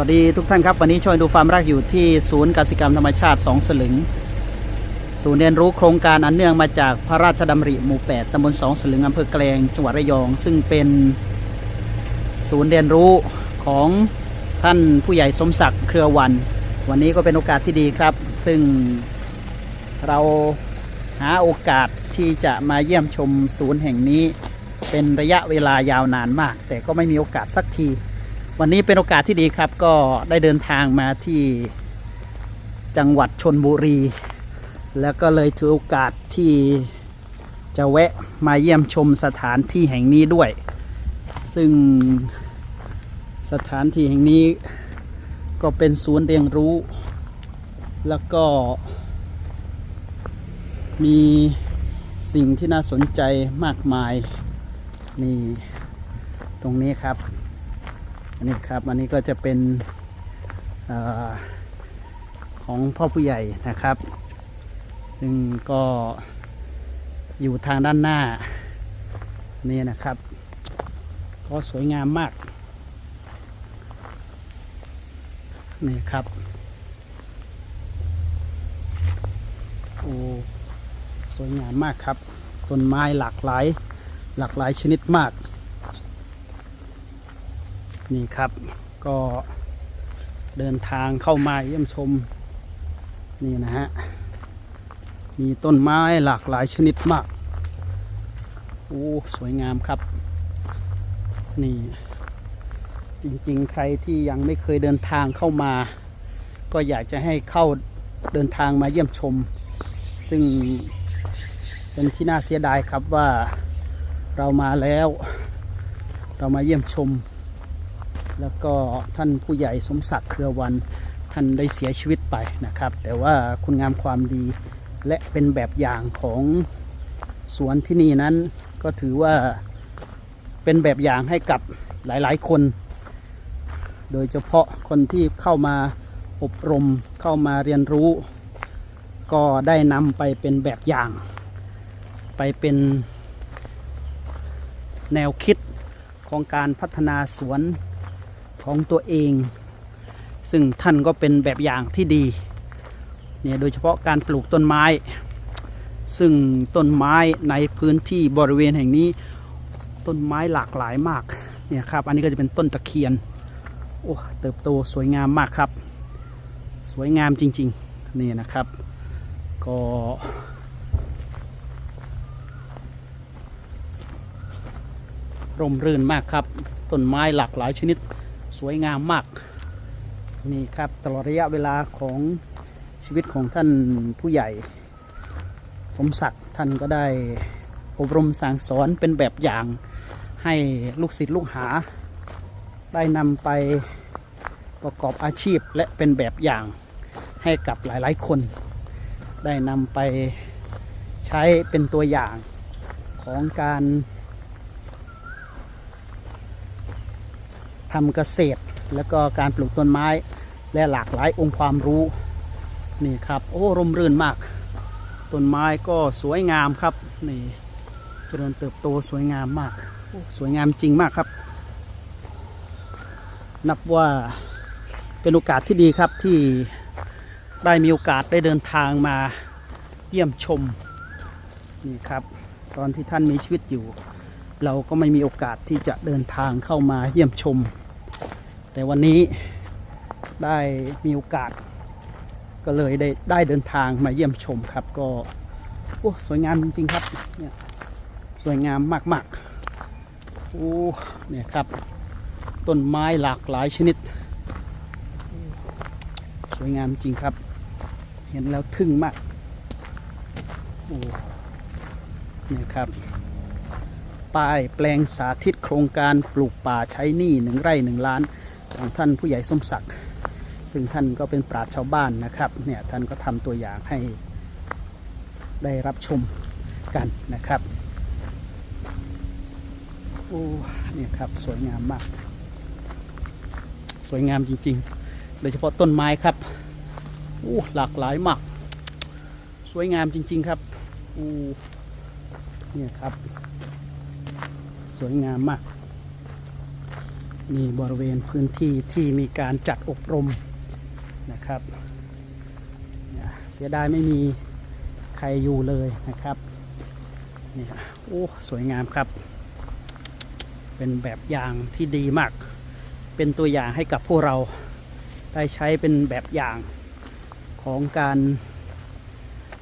วัสดีทุกท่านครับ วันนี้ช่วยดูฟาร์มรักอยู่ที่ศูนย์กสิกรรมธรรมชาติสองสลึง ศูนย์เรียนรู้โครงการอันเนื่องมาจากพระราชดำริหมู่ 8ตำบลสองสลึงอำเภอแกลงจังหวัดระยอง ซึ่งเป็นศูนย์เรียนรู้ของท่านผู้ใหญ่สมศักดิ์เครือวัน วันนี้ก็เป็นโอกาสที่ดีครับ ซึ่งเราหาโอกาสที่จะมาเยี่ยมชมศูนย์แห่งนี้ เป็นระยะเวลายาวนานมาก แต่ก็ไม่มีโอกาสสักที วันนี้เป็นโอกาสที่ดีครับ ก็ได้เดินทางมาที่จังหวัดชนบุรี แล้วก็เลยถือโอกาสที่จะแวะมาเยี่ยมชมสถานที่แห่งนี้ด้วย ซึ่งสถานที่แห่งนี้ก็เป็นศูนย์เรียนรู้ แล้วก็มีสิ่งที่น่าสนใจมากมายนี่ตรงนี้ครับ อันนี้ครับ อันนี้ก็จะเป็นอของพ่อผู้ใหญ่นะครับ ซึ่งก็อยู่ทางด้านหน้านี่นะครับ ก็สวยงามมาก นี่ครับ โอ้สวยงามมากครับ ต้นไม้หลากหลาย หลากหลายชนิดมาก นี่ครับก็เดินทางเข้ามาเยี่ยมชมนี่นะฮะ มีต้นไม้หลากหลายชนิดมาก โอ้ สวยงามครับ นี่ จริงๆ ใครที่ยังไม่เคยเดินทางเข้ามา ก็อยากจะให้เข้าเดินทางมาเยี่ยมชม ซึ่งเป็นที่น่าเสียดายครับว่าเรามาแล้ว เรามาเยี่ยมชม แล้วก็ท่านผู้ใหญ่สมศักดิ์เครือวันท่านได้เสียชีวิตไปนะครับ แต่ว่าคุณงามความดีและเป็นแบบอย่างของสวนที่นี่นั้นก็ถือว่าเป็นแบบอย่างให้กับหลายๆคน โดยเฉพาะคนที่เข้ามาอบรมเข้ามาเรียนรู้ ก็ได้นำไปเป็นแบบอย่าง ไปเป็นแนวคิดของการพัฒนาสวน ของตัวเอง ซึ่งท่านก็เป็นแบบอย่างที่ดีเนี่ยโดยเฉพาะการปลูกต้นไม้ ซึ่งต้นไม้ในพื้นที่บริเวณแห่งนี้ ต้นไม้หลากหลายมากเนี่ยครับอันนี้ก็จะเป็นต้นตะเคียนโอ้เติบโตสวยงามมากครับ สวยงามจริงๆนี่นะครับ ก็ร่มรื่นมากครับ ต้นไม้หลากหลายชนิด สวยงามมาก นี่ครับตลอดระยะเวลาของชีวิตของท่านผู้ใหญ่ สมศักดิ์ท่านก็ได้อบรมสั่งสอนเป็นแบบอย่างให้ลูกศิษย์ลูกหา ได้นำไปประกอบอาชีพและเป็นแบบอย่างให้กับหลายๆคน ได้นำไปใช้เป็นตัวอย่างของการ ทำเกษตร แล้วก็การปลูกต้นไม้ และหลากหลายองค์ความรู้นี่ครับโอ้ร่มรื่นมากต้นไม้ก็สวยงามครับนี่เจริญเติบโตสวยงามมากสวยงามจริงมากครับ นับว่าเป็นโอกาสที่ดีครับที่ได้มีโอกาสได้เดินทางมาเยี่ยมชมนี่ครับ ตอนที่ท่านมีชีวิตอยู่ เราก็ไม่มีโอกาสที่จะเดินทางเข้ามาเยี่ยมชม แต่วันนี้ได้มีโอกาส ก็เลยได้ได้เดินทางมาเยี่ยมชมครับ ก็โอ้สวยงามจริงๆครับเนี่ยสวยงามมากๆโอ้เนี่ยครับ ต้นไม้หลากหลายชนิด สวยงามจริงครับ เห็นแล้วทึ่งมากโอ้เนี่ยครับ ปาย แปลงสาธิตโครงการปลูกป่าใช้หนี้หนึ่งไร่หนึ่งล้าน ของท่านผู้ใหญ่สมศักดิ์ซึ่งท่านก็เป็นปราชญ์ชาวบ้านนะครับเนี่ยท่านก็ทำตัวอย่างให้ได้รับชมกันนะครับโอ้เนี่ยครับสวยงามมาก สวยงามจริงๆ โดยเฉพาะต้นไม้ครับโอ้หลากหลายมาก สวยงามจริงๆครับโอ้เนี่ยครับ สวยงามมาก นี่บริเวณพื้นที่ที่มีการจัดอบรมนะครับ เสียดายไม่มีใครอยู่เลยนะครับนี่โอ้สวยงามครับ เป็นแบบอย่างที่ดีมาก เป็นตัวอย่างให้กับพวกเราได้ใช้เป็นแบบอย่างของการ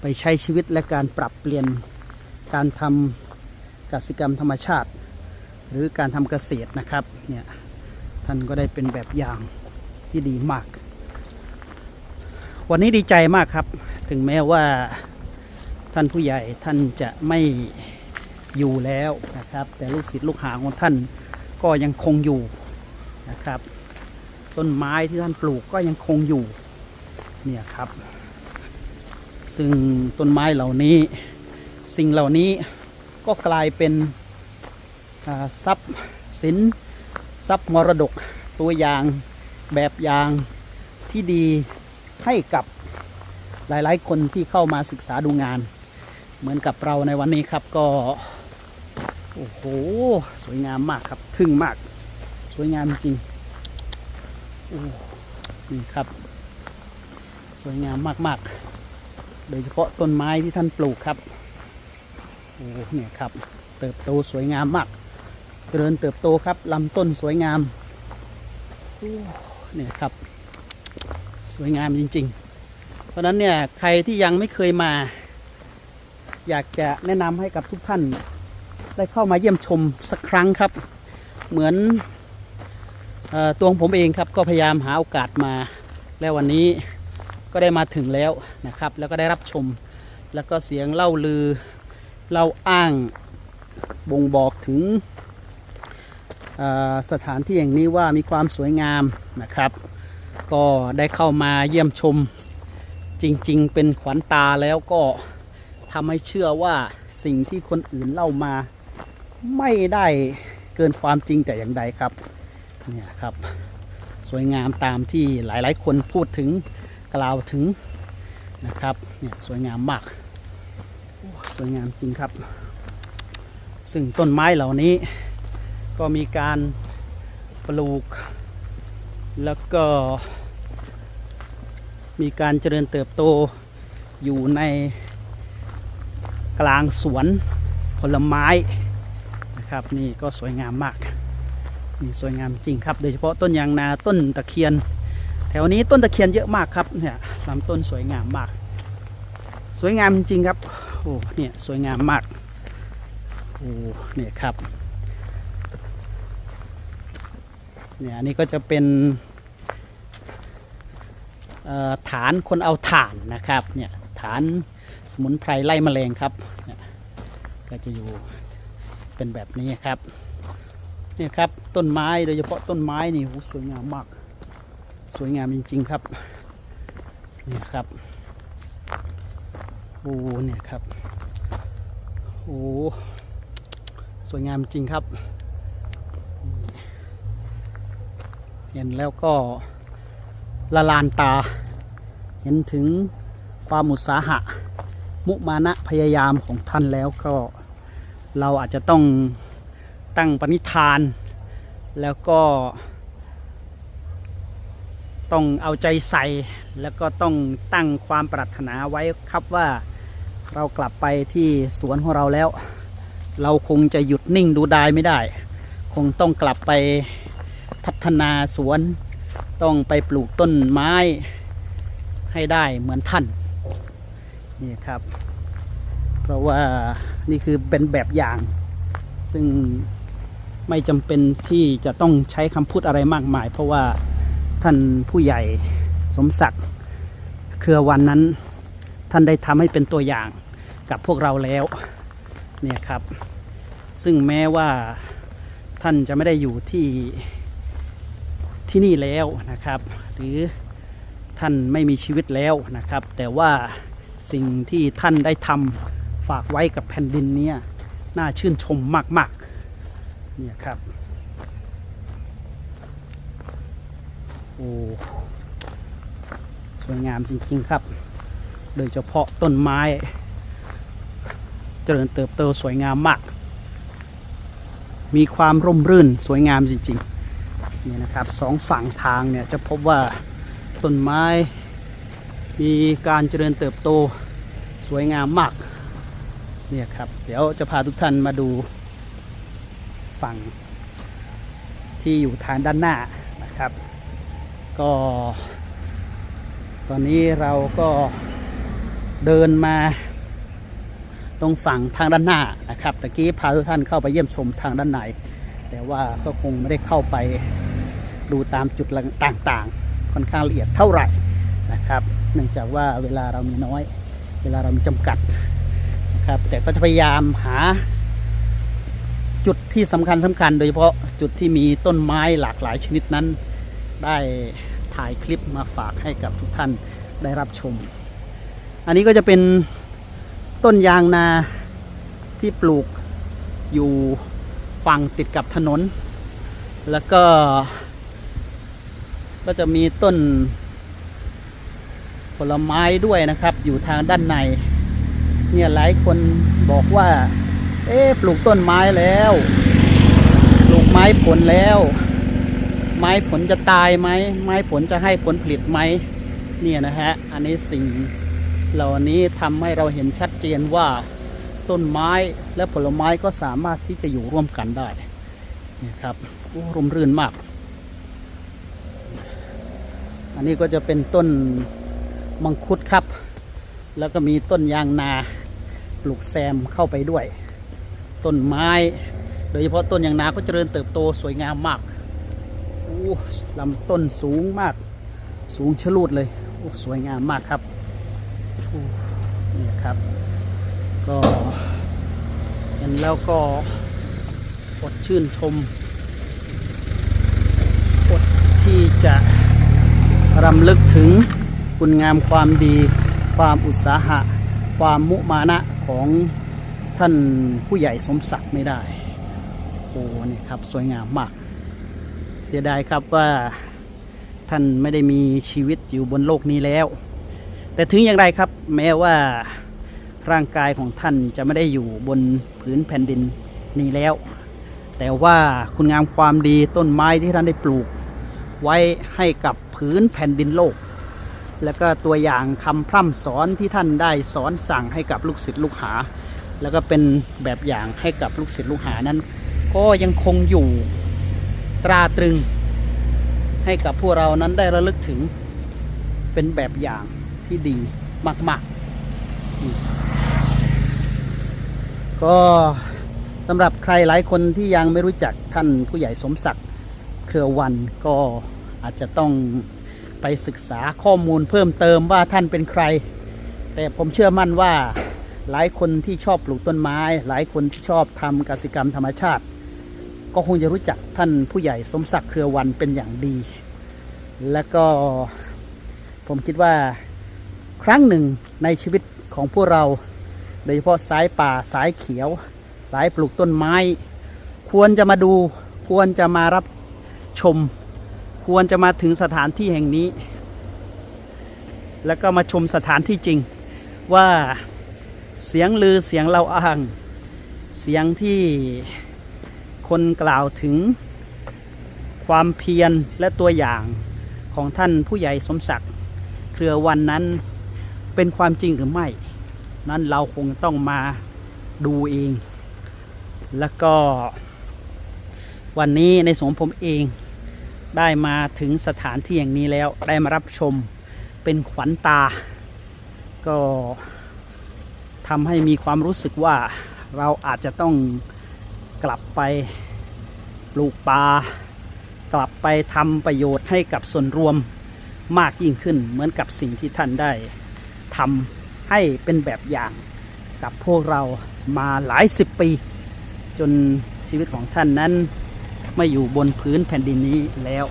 ไปใช้ชีวิตและการปรับเปลี่ยนการทำกสิกรรมธรรมชาติ หรือการทำเกษตรนะครับเนี่ยท่านก็ได้เป็นแบบอย่างที่ดีมาก วันนี้ดีใจมากครับ ถึงแม้ว่าท่านผู้ใหญ่ท่านจะไม่อยู่แล้วนะครับ แต่ลูกศิษย์ลูกหาของท่านก็ยังคงอยู่นะครับ ต้นไม้ที่ท่านปลูกก็ยังคงอยู่เนี่ยครับ ซึ่งต้นไม้เหล่านี้สิ่งเหล่านี้ก็กลายเป็น ทรัพย์สินทรัพย์มรดกตัวอย่างแบบอย่างที่ดีให้กับหลาย ๆ คนที่เข้ามาศึกษาดูงาน เหมือนกับเราในวันนี้ครับก็ โอ้โห สวยงามมากครับ ทึ่งมาก สวยงามจริงโอ้นี่ครับ สวยงามมาก ๆ โดยเฉพาะต้นไม้ที่ท่านปลูกครับโอ้เนี่ยครับ เติบโตสวยงามมาก เจริญเติบโตครับลำต้นสวยงามเนี่ยครับ สวยงามจริง ๆ เพราะนั้นเนี่ยใครที่ยังไม่เคยมา อยากจะแนะนำให้กับทุกท่าน ได้เข้ามาเยี่ยมชมสักครั้งครับ เหมือนออตัวผมเองครับก็พยายามหาโอกาสมา แล้ววันนี้ก็ได้มาถึงแล้วนะครับ แล้วก็ได้รับชม แล้วก็เสียงเล่าลือเล่าอ้างบ่งบอกถึง สถานที่แห่งนี้ว่ามีความสวยงามนะครับ ก็ได้เข้ามาเยี่ยมชมจริงๆ เป็นขวัญตาแล้วก็ทำให้เชื่อว่าสิ่งที่คนอื่นเล่ามาไม่ได้เกินความจริงแต่อย่างใดครับเนี่ยครับ สวยงามตามที่หลายๆ คนพูดถึงกล่าวถึงนะครับเนี่ยสวยงามมากสวยงามจริงครับ ซึ่งต้นไม้เหล่านี้ ก็มีการปลูก แล้วก็ มีการเจริญเติบโตอยู่ในกลางสวนผลไม้นะครับนี่ก็สวยงามมากนี่สวยงามจริงครับ โดยเฉพาะต้นยางนาต้นตะเคียน แถวนี้ต้นตะเคียนเยอะมากครับเนี่ยลำต้นสวยงามมาก สวยงามจริงครับโอ้เนี่ยสวยงามมากโอ้เนี่ยครับ เนี่ยอันนี้ก็จะเป็นฐานคนเอาถ่านนะครับเนี่ยฐานสมุนไพรไล่แมลงครับเนี่ยก็จะอยู่เป็นแบบนี้ครับเนี่ยครับต้นไม้โดยเฉพาะต้นไม้นี่โหสวยงามมาก สวยงามจริง ๆ ครับเนี่ยครับโอ้เนี่ยครับโอ้สวยงามจริงครับ เห็นแล้วก็ละลานตา เห็นถึงความอุตสาหะ มุมานะพยายามของท่านแล้วก็เราอาจจะต้องตั้งปณิธาน แล้วก็ต้องเอาใจใส่แล้วก็ต้องตั้งความปรารถนาไว้ครับว่าเรากลับไปที่สวนของเราแล้ว เราคงจะหยุดนิ่งดูดายไม่ได้ คงต้องกลับไป พัฒนาสวน ต้องไปปลูกต้นไม้ให้ได้เหมือนท่านนี่ครับ เพราะว่านี่คือเป็นแบบอย่าง ซึ่งไม่จำเป็นที่จะต้องใช้คำพูดอะไรมากมาย เพราะว่าท่านผู้ใหญ่สมศักดิ์เครือวันนั้น ท่านได้ทำให้เป็นตัวอย่างกับพวกเราแล้วเนี่ยครับ ซึ่งแม้ว่าท่านจะไม่ได้อยู่ที่ ที่นี่แล้วนะครับ หรือท่านไม่มีชีวิตแล้วนะครับ แต่ว่าสิ่งที่ท่านได้ทำฝากไว้กับแผ่นดินเนี้น่าชื่นชมมากๆเนี่ยครับโอ้สวยงามจริงๆครับ โดยเฉพาะต้นไม้ เจริญเติบโตสวยงามมาก มีความร่มรื่นสวยงามจริง นี่นะครับสองฝั่งทางเนี่ยจะพบว่าต้นไม้มีการเจริญเติบโตสวยงามมากเนี่ยครับเดี๋ยวจะพาทุกท่านมาดูฝั่งที่อยู่ทางด้านหน้านะครับ ก็ ตอนนี้เราก็เดินมา ตรงฝั่งทางด้านหน้านะครับตะกี้พาทุกท่านเข้าไปเยี่ยมชมทางด้านในแต่ว่าก็คงไม่ได้เข้าไป ดูตามจุดต่างๆ ค่อนข้างละเอียดเท่าไหร่นะครับ เนื่องจากว่าเวลาเรามีน้อย เวลาเรามีจำกัดนะครับ แต่ก็จะพยายามหา จุดที่สำคัญสำคัญ โดยเฉพาะจุดที่มีต้นไม้หลากหลายชนิดนั้น ได้ถ่ายคลิปมาฝากให้กับทุกท่านได้รับชม อันนี้ก็จะเป็นต้นยางนาที่ปลูกอยู่ฝั่งติดกับถนน แล้วก็ ก็จะมีต้น ผลไม้ด้วยนะครับ อยู่ทางด้านใน เนี่ยหลายคนบอกว่า เอ๊ปลูกต้นไม้แล้ว ปลูกไม้ผลแล้ว ไม้ผลจะตายไหม ไม้ผลจะให้ผลผลิตไหม เนี่ยนะฮะ อันนี้สิ่งเหล่านี้ทำให้เราเห็นชัดเจนว่าต้นไม้และผลไม้ก็สามารถที่จะอยู่ร่วมกันได้นี่ครับโอ้ร่มรื่นมาก อันนี้ก็จะเป็นต้นมังคุดครับ แล้วก็มีต้นยางนาปลูกแซมเข้าไปด้วย ต้นไม้ โดยเฉพาะต้นยางนาก็เจริญเติบโตสวยงามมากโอ้ลำต้นสูงมาก สูงชะลูดเลยโอ้สวยงามมากครับนี่ครับ ก็เห็นแล้วก็อดชื่นชมอดที่จะ รำลึกถึงคุณงามความดี ความอุตสาหะ ความมุมานะของท่านผู้ใหญ่สมศักดิ์ไม่ได้ โอ้นี่ครับสวยงามมาก เสียดายครับว่าท่านไม่ได้มีชีวิตอยู่บนโลกนี้แล้ว แต่ถึงอย่างไรครับแม้ว่าร่างกายของท่านจะไม่ได้อยู่บนผืนแผ่นดินนี้แล้ว แต่ว่าคุณงามความดีต้นไม้ที่ท่านได้ปลูก ไว้ให้กับ ผืนแผ่นดินโลก แล้วก็ตัวอย่างคำพร่ำสอนที่ท่านได้สอนสั่งให้กับลูกศิษย์ลูกหา แล้วก็เป็นแบบอย่างให้กับลูกศิษย์ลูกหานั้น ก็ยังคงอยู่ตราตรึง ให้กับพวกเรานั้นได้ระลึกถึงเป็นแบบอย่างที่ดีมากๆ ก็สำหรับใครหลายคนที่ยังไม่รู้จักท่านผู้ใหญ่สมศักดิ์เครือวันก็ อาจจะต้องไปศึกษาข้อมูลเพิ่มเติมว่าท่านเป็นใคร แต่ผมเชื่อมั่นว่าหลายคนที่ชอบปลูกต้นไม้ หลายคนที่ชอบทำกสิกรรมธรรมชาติ ก็คงจะรู้จักท่านผู้ใหญ่สมศักดิ์เครือวันเป็นอย่างดี และก็ผมคิดว่าครั้งหนึ่งในชีวิตของพวกเรา โดยเฉพาะสายป่าสายเขียว สายปลูกต้นไม้ ควรจะมาดูควรจะมารับชม ควรจะมาถึงสถานที่แห่งนี้ แล้วก็มาชมสถานที่จริง ว่าเสียงลือเสียงเล่าอ้าง เสียงที่คนกล่าวถึงความเพียรและตัวอย่างของท่านผู้ใหญ่สมศักดิ์เครือวันนั้นเป็นความจริงหรือไม่ นั้นเราคงต้องมาดูเอง แล้วก็วันนี้ในสมผมเอง ได้มาถึงสถานที่อย่างนี้แล้วได้มารับชมเป็นขวัญตา ก็ทำให้มีความรู้สึกว่าเราอาจจะต้องกลับไปปลูกป่ากลับไปทำประโยชน์ให้กับส่วนรวมมากยิ่งขึ้น เหมือนกับสิ่งที่ท่านได้ทำให้เป็นแบบอย่างกับพวกเรามาหลายสิบปี จนชีวิตของท่านนั้น ไม่อยู่บนพื้นแผ่นดินนี้แล้ว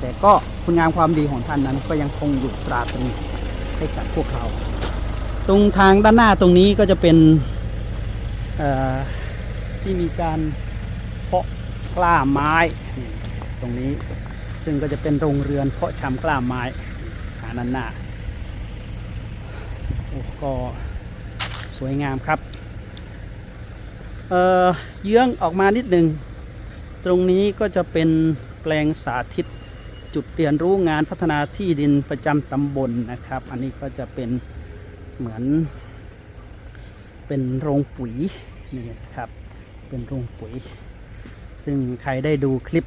แต่ก็คุณงามความดีของท่านนั้นก็ยังคงอยู่ตราตรึงให้กับพวกเรา ตรงทางด้านหน้าตรงนี้ก็จะเป็นที่มีการเพาะกล้าไม้ตรงนี้ซึ่งก็จะเป็นโรงเรือนเพาะชำกล้าไม้ทางด้านหน้าโอ้ก็สวยงามครับเอ่อเยื้องออกมานิดหนึ่ง ตรงนี้ก็จะเป็นแปลงสาธิตจุดเรียนรู้งานพัฒนาที่ดินประจำตำบลนะครับ อันนี้ก็จะเป็นเหมือน เป็นโรงปุ๋ยนี่ครับ เป็นโรงปุ๋ย ซึ่งใครได้ดูคลิป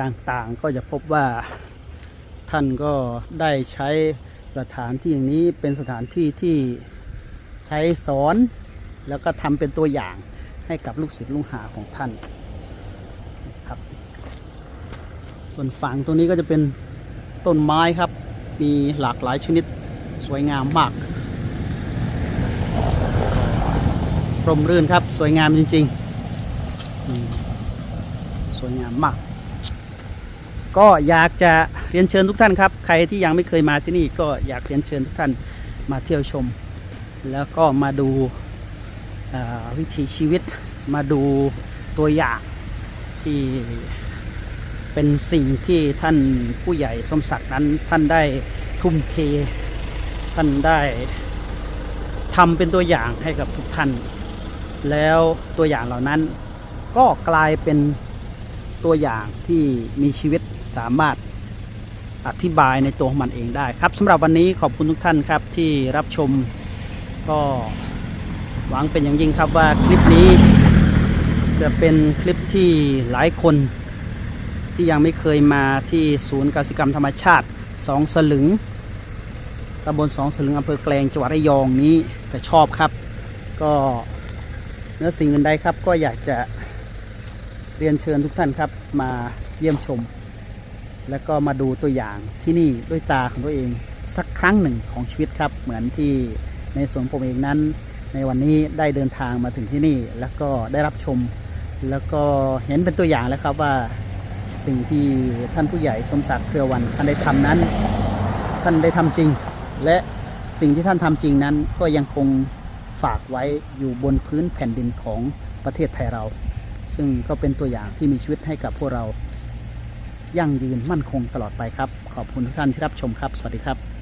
ต่างๆ ก็จะพบว่าท่านก็ได้ใช้สถานที่อย่างนี้เป็นสถานที่ที่ใช้สอน แล้วก็ทำเป็นตัวอย่างให้กับลูกศิษย์ลูกหาของท่านนะครับ ส่วนฝั่งตรงนี้ก็จะเป็นต้นไม้ครับ มีหลากหลายชนิดสวยงามมากร่มรื่นครับ สวยงามจริงๆ สวยงามมาก ก็อยากจะเรียนเชิญทุกท่านครับ ใครที่ยังไม่เคยมาที่นี่ก็อยากเรียนเชิญทุกท่านมาเที่ยวชม แล้วก็มาดูาวิถีชีวิตมาดูตัวอย่างที่ เป็นสิ่งที่ท่านผู้ใหญ่สมศักดิ์นั้นท่านได้ทุ่มเท ท่านได้ทำเป็นตัวอย่างให้กับทุกท่าน แล้วตัวอย่างเหล่านั้นก็กลายเป็นตัวอย่างที่มีชีวิตสามารถอธิบายในตัวของมันเองได้ครับสำหรับวันนี้ขอบคุณทุกท่านครับที่รับชมก็หวังเป็นอย่างยิ่งครับว่าคลิปนี้จะเป็นคลิปที่หลายคน ที่ยังไม่เคยมาที่ศูนย์กสิกรรมธรรมชาติสองสลึงตำบลสองสลึงอำเภอแกลงจังหวัดระยองนี้จะชอบครับ ก็เนื้อสิ่งอื่นใดครับ ก็อยากจะเรียนเชิญทุกท่านครับมาเยี่ยมชม แล้วก็มาดูตัวอย่างที่นี่ด้วยตาของตัวเองสักครั้งหนึ่งของชีวิตครับ เหมือนที่ในสวนผมเองนั้น ในวันนี้ได้เดินทางมาถึงที่นี่ แล้วก็ได้รับชม แล้วก็เห็นเป็นตัวอย่างแล้วครับว่า สิ่งที่ท่านผู้ใหญ่สมศักดิ์เครือวันท่านได้ทำนั้น ท่านได้ทำจริง และสิ่งที่ท่านทำจริงนั้นก็ยังคงฝากไว้อยู่บนพื้นแผ่นดินของประเทศไทยเรา ซึ่งก็เป็นตัวอย่างที่มีชีวิตให้กับพวกเรา ยั่งยืนมั่นคงตลอดไปครับ ขอบคุณทุกท่านที่รับชมครับ สวัสดีครับ